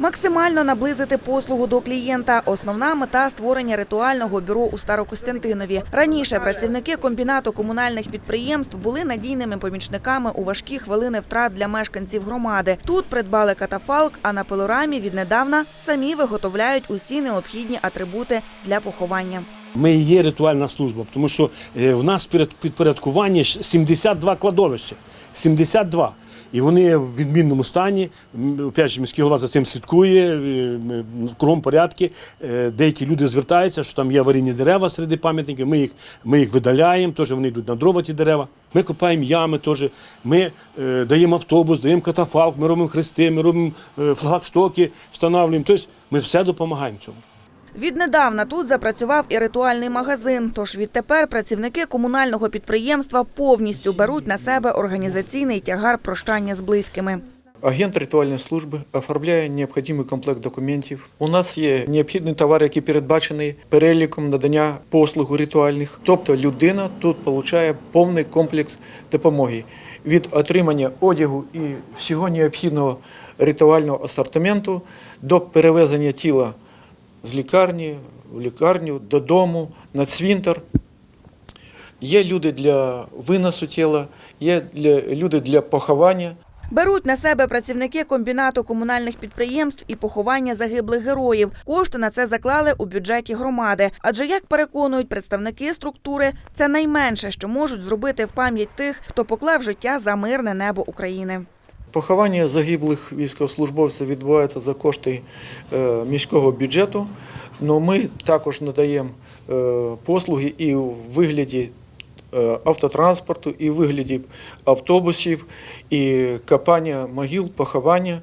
Максимально наблизити послугу до клієнта. Основна мета створення ритуального бюро у Старокостянтинові. Раніше працівники комбінату комунальних підприємств були надійними помічниками у важкі хвилини втрат для мешканців громади. Тут придбали катафалк, а на пилорамі віднедавна самі виготовляють усі необхідні атрибути для поховання. Ми є ритуальна служба, тому що е, в нас ж 72 кладовища. 72. І вони в відмінному стані. Опять же, міський голова за цим слідкує, е, м, кругом порядку. Е, Деякі люди звертаються, що там є аварійні дерева серед пам'ятників. Ми їх, ми їх видаляємо, теж вони йдуть на дрова ті дерева. Ми копаємо ями теж. Ми е, даємо автобус, даємо катафалк, ми робимо хрести, ми робимо е, флагштоки, встановлюємо. Тобто ми все допомагаємо цьому. Віднедавна тут запрацював і ритуальний магазин. Тож відтепер працівники комунального підприємства повністю беруть на себе організаційний тягар прощання з близькими. Агент ритуальної служби оформляє необхідний комплект документів. У нас є необхідний товар, який передбачений переліком надання послуг ритуальних. Тобто людина тут отримує повний комплекс допомоги від отримання одягу і всього необхідного ритуального асортименту до перевезення тіла з лікарні в лікарню додому на цвинтар. Є люди для виносу тіла, є для, люди для поховання. Беруть на себе працівники комбінату комунальних підприємств і поховання загиблих героїв. Кошти на це заклали у бюджеті громади. Адже, як переконують представники структури, це найменше, що можуть зробити в пам'ять тих, хто поклав життя за мирне небо України. Поховання загиблих військовослужбовців відбувається за кошти е, міського бюджету. але ми також надаємо е, послуги і в вигляді е, автотранспорту, і в вигляді автобусів, і копання могил, поховання.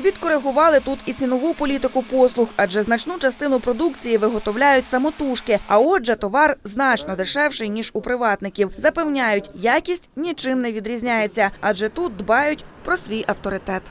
Відкоригували тут і цінову політику послуг, адже значну частину продукції виготовляють самотужки. А отже, товар значно дешевший ніж у приватників. Запевняють, якість нічим не відрізняється, адже тут дбають про свій авторитет.